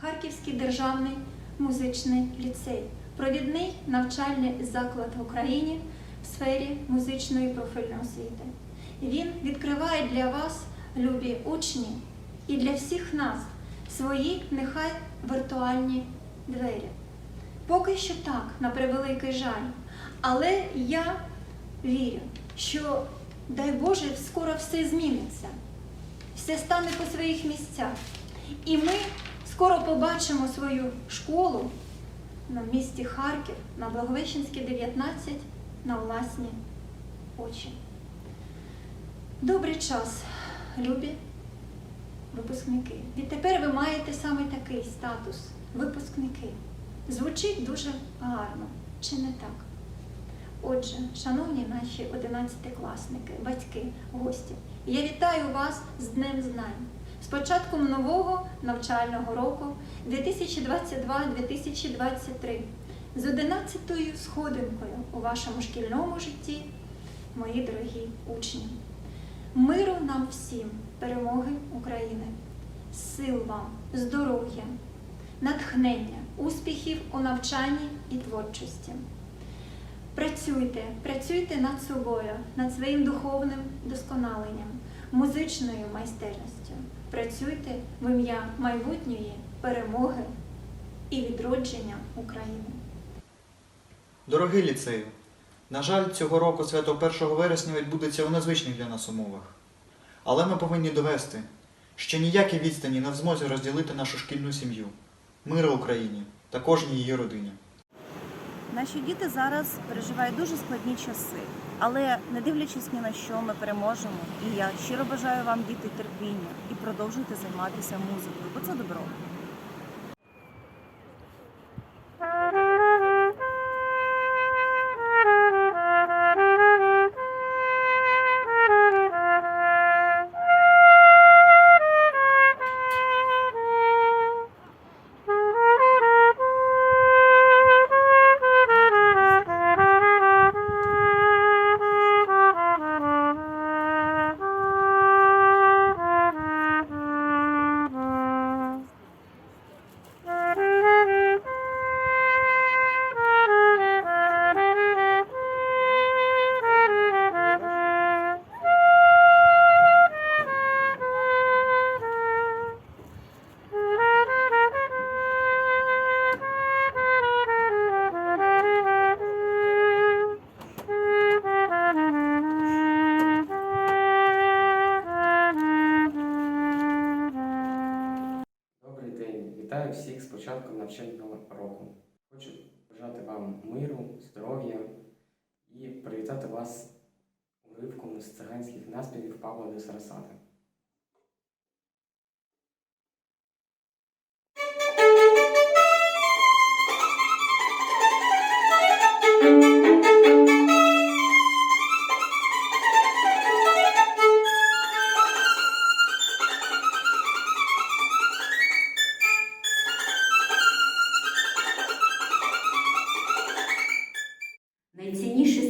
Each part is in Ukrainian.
Харківський державний музичний ліцей, провідний навчальний заклад в Україні в сфері музичної профільної освіти. Він відкриває для вас, любі учні, і для всіх нас свої нехай віртуальні двері. Поки що так, на превеликий жаль. Але я вірю, що, дай Боже, скоро все зміниться, все стане по своїх місцях. І ми скоро побачимо свою школу на місті Харків, на Благовещенській 19, на власні очі. Добрий час, любі випускники. Відтепер ви маєте саме такий статус випускники. Звучить дуже гарно, чи не так? Отже, шановні наші одинадцятикласники, батьки, гості, я вітаю вас з Днем Знань, з початком нового навчального року 2022-2023, з одинадцятою сходинкою у вашому шкільному житті, мої дорогі учні. Миру нам всім, перемоги України, сил вам, здоров'я, натхнення, успіхів у навчанні і творчості. Працюйте, працюйте над собою, над своїм духовним досконаленням, музичною майстерністю. Працюйте в ім'я майбутньої перемоги і відродження України. Дорогий ліцею, на жаль, цього року свято 1 вересня відбудеться у незвичних для нас умовах. Але ми повинні довести, що ніякі відстані не в змозі розділити нашу шкільну сім'ю, миру Україні та кожній її родині. Наші діти зараз переживають дуже складні часи, але не дивлячись ні на що, ми переможемо. І я щиро бажаю вам діти терпіння і продовжуйте займатися музикою, бо це добро. Вітаю всіх з початком навчального року. Хочу бажати вам миру, здоров'я і привітати вас уривком з циганських наспівів Павла де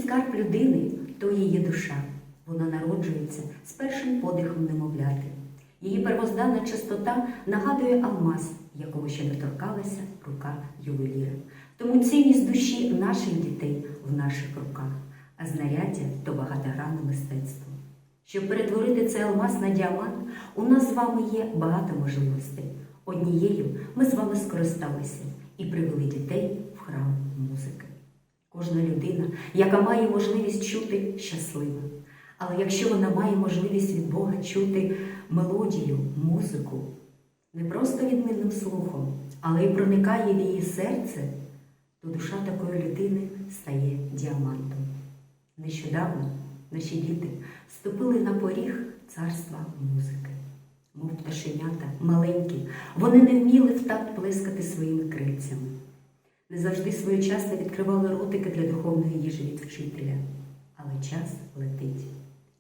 скарб людини то її душа. Вона народжується з першим подихом немовляти. Її первозданна чистота нагадує алмаз, якого ще не торкалася рука ювеліра. Тому цінність душі наших дітей в наших руках, а знаряддя то багатогранне мистецтво. Щоб перетворити цей алмаз на діамант, у нас з вами є багато можливостей. Однією ми з вами скористалися і привели дітей в храм музики. Кожна людина, яка має можливість чути, щаслива. Але якщо вона має можливість від Бога чути мелодію, музику, не просто відмінним слухом, але й проникає в її серце, то душа такої людини стає діамантом. Нещодавно наші діти ступили на поріг царства музики. Мов пташенята, маленькі, вони не вміли в такт плескати своїми крильцями не завжди своєчасно відкривали ротики для духовної їжі від вчителя. Але час летить.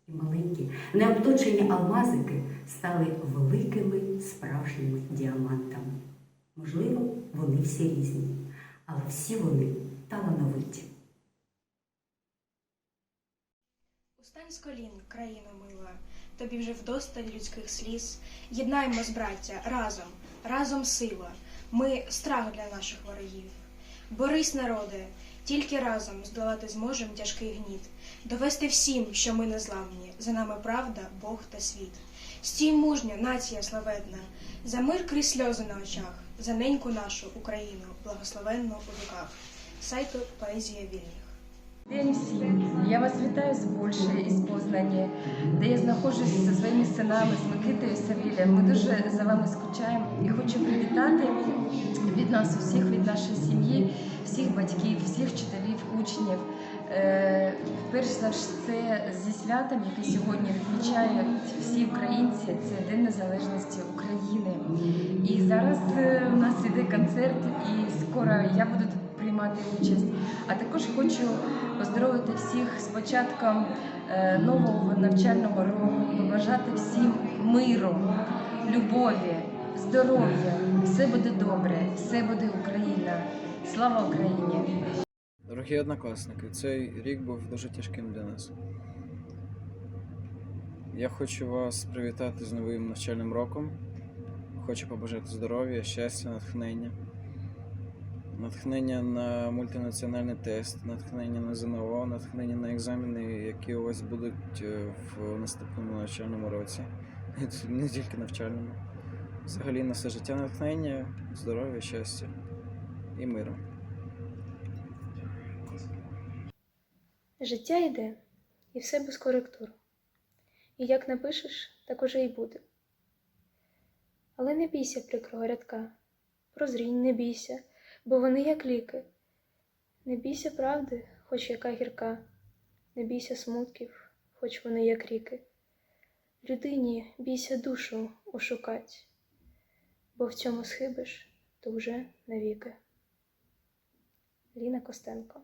І маленькі, необточені алмазики стали великими справжніми діамантами. Можливо, вони всі різні, але всі вони талановиті. Устань з колін, країно мила, тобі вже вдосталь людських сліз. Єднаймось, браття, разом, разом сила. Ми страх для наших ворогів. Борись, народе, тільки разом здолати зможем тяжкий гніт, довести всім, що ми незламні, за нами правда, Бог та світ. Стій мужня, нація славетна, за мир крізь сльози на очах, за неньку нашу Україну, благословенну у віках. Сайту Поезія вільних. Я вас вітаю з Польщі із Познані, де я знаходжусь зі своїми синами, з Микитою Савілем. Ми дуже за вами скучаємо і хочу привітати від нас усіх, від нашої сім'ї, всіх батьків, всіх вчителів, учнів. Е, перш за все зі святом, яке сьогодні відмічають всі українці, це День Незалежності України. І зараз е, у нас іде концерт, і скоро я буду тут приймати участь. А також хочу поздоровити всіх з початком е, нового навчального року, побажати всім миру, любові, здоров'я. Все буде добре, все буде Україна. Слава Україні! Дорогі однокласники, цей рік був дуже тяжким для нас. Я хочу вас привітати з новим навчальним роком. Хочу побажати здоров'я, щастя, натхнення. Натхнення на мультинаціональний тест, натхнення на ЗНО, натхнення на екзамени, які у вас будуть е, в наступному навчальному році. Не тільки навчальному. Взагалі на все життя натхнення, здоров'я, щастя і миру. Життя йде, і все без коректур. І як напишеш, так уже й буде. Але не бійся прикрого рядка, прозрінь не бійся, бо вони як ліки. Не бійся правди, хоч яка гірка, не бійся смутків, хоч вони як ріки. Людині бійся душу ошукать, бо в цьому схибиш, то вже навіки. Ліна Костенко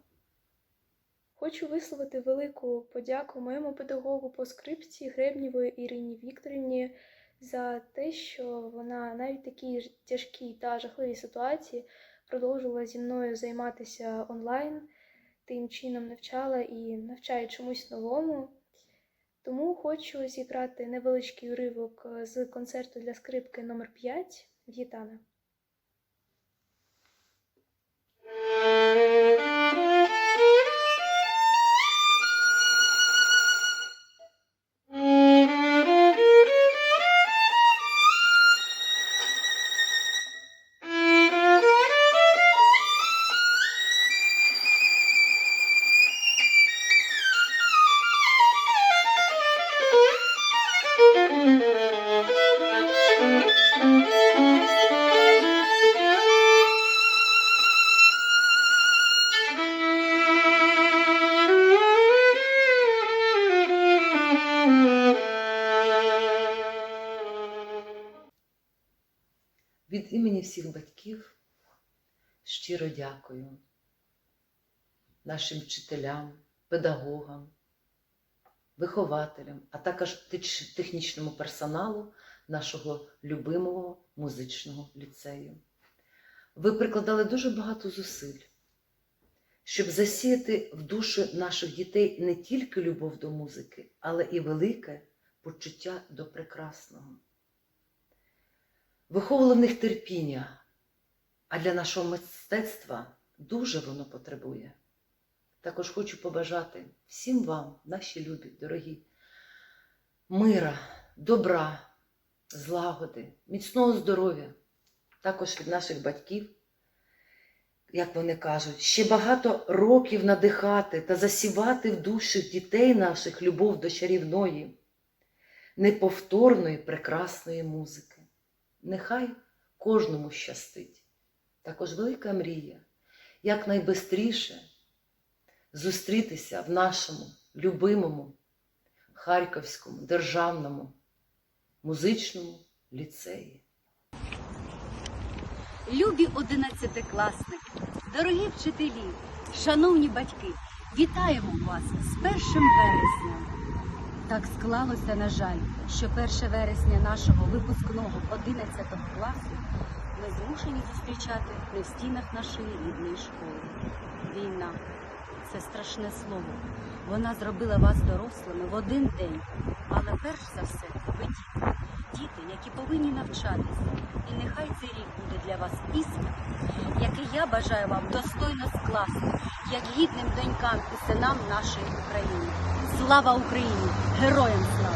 Хочу висловити велику подяку моєму педагогу по скрипці Гребнєвої Ірині Вікторівні за те, що вона навіть такій тяжкій та жахливій ситуації продовжувала зі мною займатися онлайн, тим чином навчала і навчає чомусь новому. Тому хочу зіграти невеличкий уривок з концерту для скрипки номер 5 В'єтана. Щиро дякую нашим вчителям, педагогам, вихователям, а також технічному персоналу нашого любимого музичного ліцею. Ви прикладали дуже багато зусиль, щоб засіяти в душі наших дітей не тільки любов до музики, але і велике почуття до прекрасного. Виховували в них терпіння, а для нашого мистецтва дуже воно потребує. Також хочу побажати всім вам, наші любі, дорогі, мира, добра, злагоди, міцного здоров'я, також від наших батьків, як вони кажуть, ще багато років надихати та засівати в душі дітей наших любов до чарівної, неповторної, прекрасної музики. Нехай кожному щастить. Також велика мрія якнайбистріше зустрітися в нашому любимому Харківському державному музичному ліцеї. Любі одинадцятикласники, дорогі вчителі, шановні батьки, вітаємо вас з першим вереснем. Так склалося, на жаль, що 1 вересня нашого випускного 11 класу ми змушені зустрічати не в стінах нашої рідної школи. Війна це страшне слово. Вона зробила вас дорослими в один день. Але перш за все, ви діти, діти, які повинні навчатися. І нехай цей рік буде для вас іспит, який я бажаю вам достойно скласти, як гідним донькам і синам нашої України. Слава Україні! Героям слава!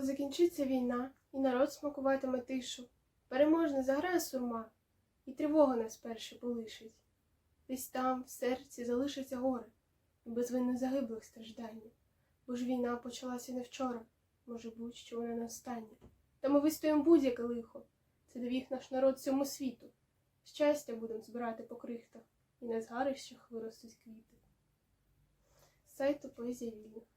Коли закінчиться війна, і народ смакуватиме тишу, переможне заграє сурма, і тривога нас перше полишить. Десь там, в серці, залишиться горе, і безвинно загиблих страждання. Бо ж війна почалася не вчора, може бути, що вона не остання. Та ми вистоїмо будь-яке лихо, це довіг наш народ цьому світу. Щастя будем збирати по крихтах, і на згарищах виростуть квіти. З сайту поезія вільних.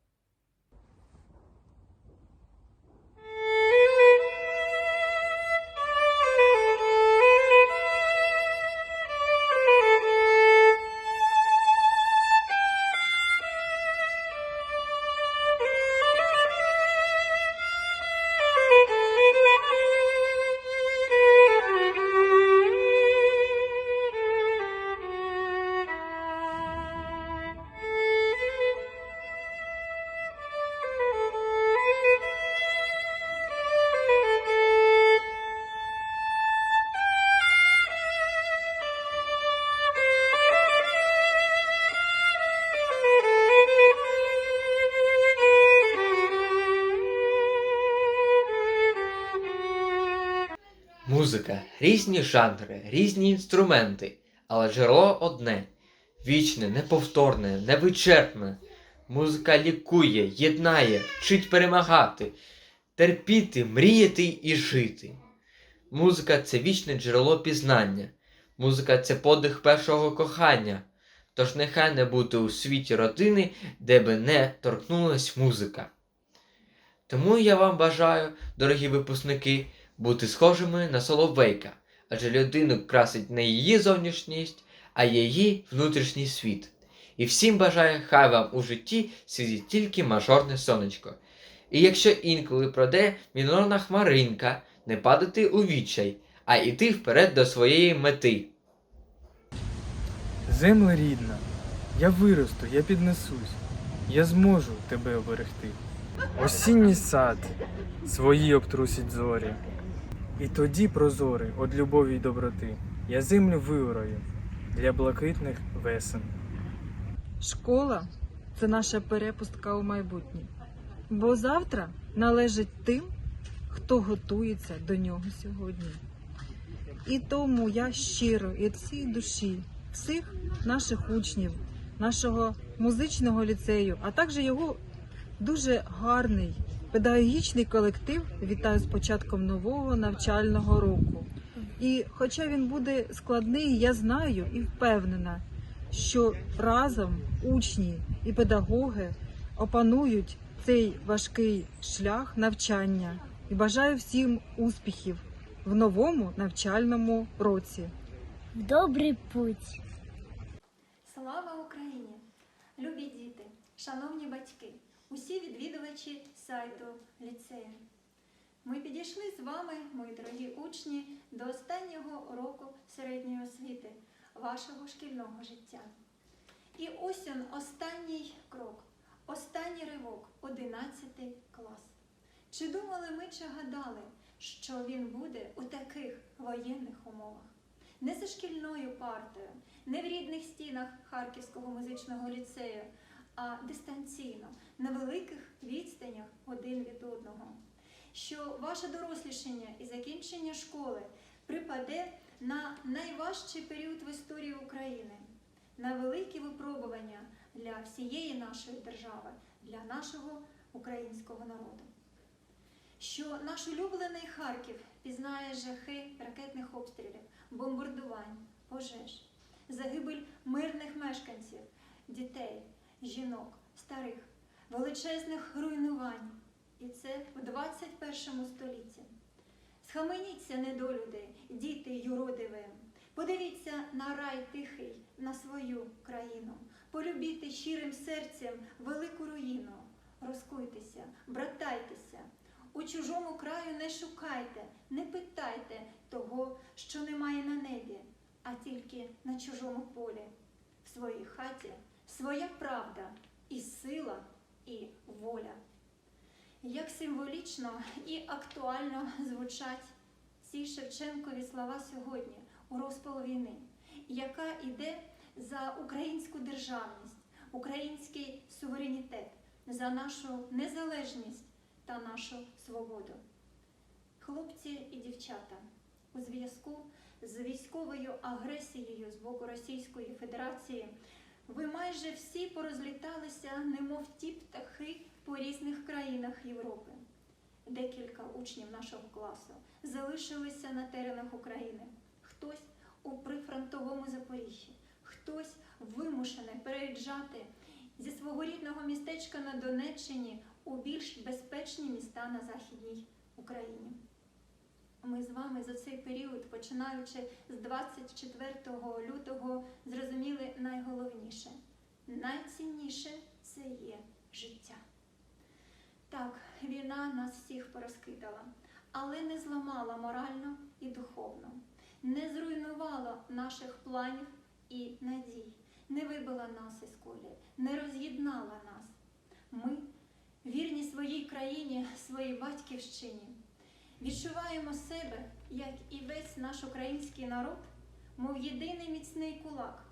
Музика, різні жанри, різні інструменти, але джерело одне вічне, неповторне, невичерпне. Музика лікує, єднає, вчить перемагати, терпіти, мріяти і жити. Музика це вічне джерело пізнання. Музика це подих першого кохання. Тож нехай не буде у світі родини, де би не торкнулась музика. Тому я вам бажаю, дорогі випускники, бути схожими на Соловейка, адже людину красить не її зовнішність, а її внутрішній світ. І всім бажаю, хай вам у житті світить тільки мажорне сонечко. І якщо інколи проде мінорна хмаринка, не падати у відчай, а йти вперед до своєї мети. Земле рідна, я виросту, я піднесусь, я зможу тебе оберегти. Осінній сад, свої обтрусять зорі. І тоді прозорий од любові й доброти, я землю виораю для блакитних весен. Школа це наша перепустка у майбутнє, бо завтра належить тим, хто готується до нього сьогодні. І тому я щиро і всієї душі всіх наших учнів, нашого музичного ліцею, а також його дуже гарний педагогічний колектив вітаю з початком нового навчального року. І хоча він буде складний, я знаю і впевнена, що разом учні і педагоги опанують цей важкий шлях навчання і бажаю всім успіхів в новому навчальному році. В добрий путь! Слава Україні! Любі діти, шановні батьки, усі відвідувачі сайту ліцею. Ми підійшли з вами, мої дорогі учні, до останнього року середньої освіти вашого шкільного життя. І ось он останній крок, останній ривок, 11 клас. Чи думали ми, чи гадали, що він буде у таких воєнних умовах? не за шкільною партою, не в рідних стінах Харківського музичного ліцею, а дистанційно, на великих відстанях один від одного. Що ваше дорослішання і закінчення школи припаде на найважчий період в історії України, на великі випробування для всієї нашої держави, для нашого українського народу. Що наш улюблений Харків пізнає жахи ракетних обстрілів, бомбардувань, пожеж, загибель мирних мешканців, дітей, жінок, старих, величезних руйнувань. І це в 21 столітті. Схаменіться, недолюди, діти юродиві. Подивіться на рай тихий, на свою країну. Полюбіте щирим серцем велику руїну. Розкуйтеся, братайтеся. У чужому краю не шукайте, не питайте того, що немає на небі, а тільки на чужому полі. В своїй хаті своя правда і сила, і воля. Як символічно і актуально звучать ці Шевченкові слова сьогодні у розпал війни, яка йде за українську державність, український суверенітет, за нашу незалежність та нашу свободу. Хлопці і дівчата, у зв'язку з військовою агресією з боку Російської Федерації ви майже всі порозліталися, немов ті птахи по різних країнах Європи. Декілька учнів нашого класу залишилися на теренах України. Хтось у прифронтовому Запоріжжі, хтось вимушений переїжджати зі свого рідного містечка на Донеччині у більш безпечні міста на Західній Україні. Ми з вами за цей період, починаючи з 24 лютого, зрозуміли найголовніше. Найцінніше це є життя. Так, війна нас всіх порозкидала, але не зламала морально і духовно, не зруйнувала наших планів і надій, не вибила нас із колії, не роз'єднала нас. Ми, вірні своїй країні, своїй батьківщині, відчуваємо себе, як і весь наш український народ, мов єдиний міцний кулак,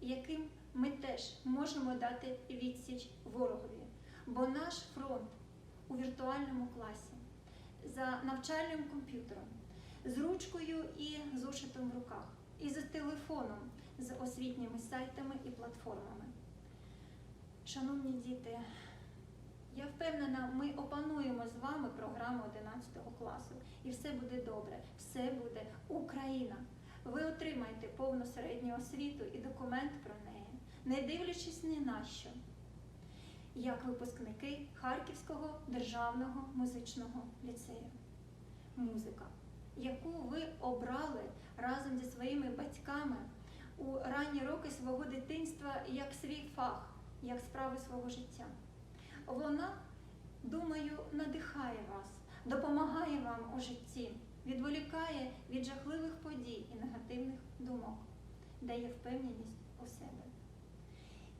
яким ми теж можемо дати відсіч ворогові. Бо наш фронт у віртуальному класі, за навчальним комп'ютером, з ручкою і зошитом в руках, і за телефоном з освітніми сайтами і платформами. Шановні діти, я впевнена, ми опануємо з вами програму 11 класу, і все буде добре, все буде Україна. Ви отримаєте повну середню освіту і документ про неї, не дивлячись ні на що як випускники Харківського державного музичного ліцею. Музика, яку ви обрали разом зі своїми батьками у ранні роки свого дитинства як свій фах, як справи свого життя. Вона, думаю, надихає вас, допомагає вам у житті, відволікає від жахливих подій і негативних думок, дає впевненість у себе.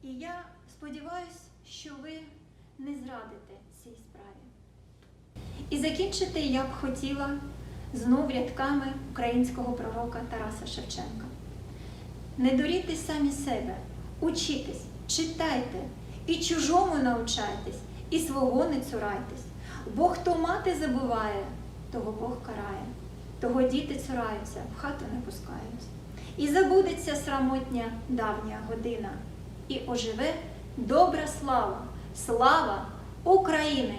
І я сподіваюся, що ви не зрадите цій справі. І закінчити я б хотіла знов рядками українського пророка Тараса Шевченка. Не дурійте самі себе, учітесь, читайте, і чужому навчайтесь, і свого не цурайтесь. Бо хто мати забуває, того Бог карає, того діти цураються, в хату не пускають. І забудеться срамотня давня година, і оживе добра слава, слава України!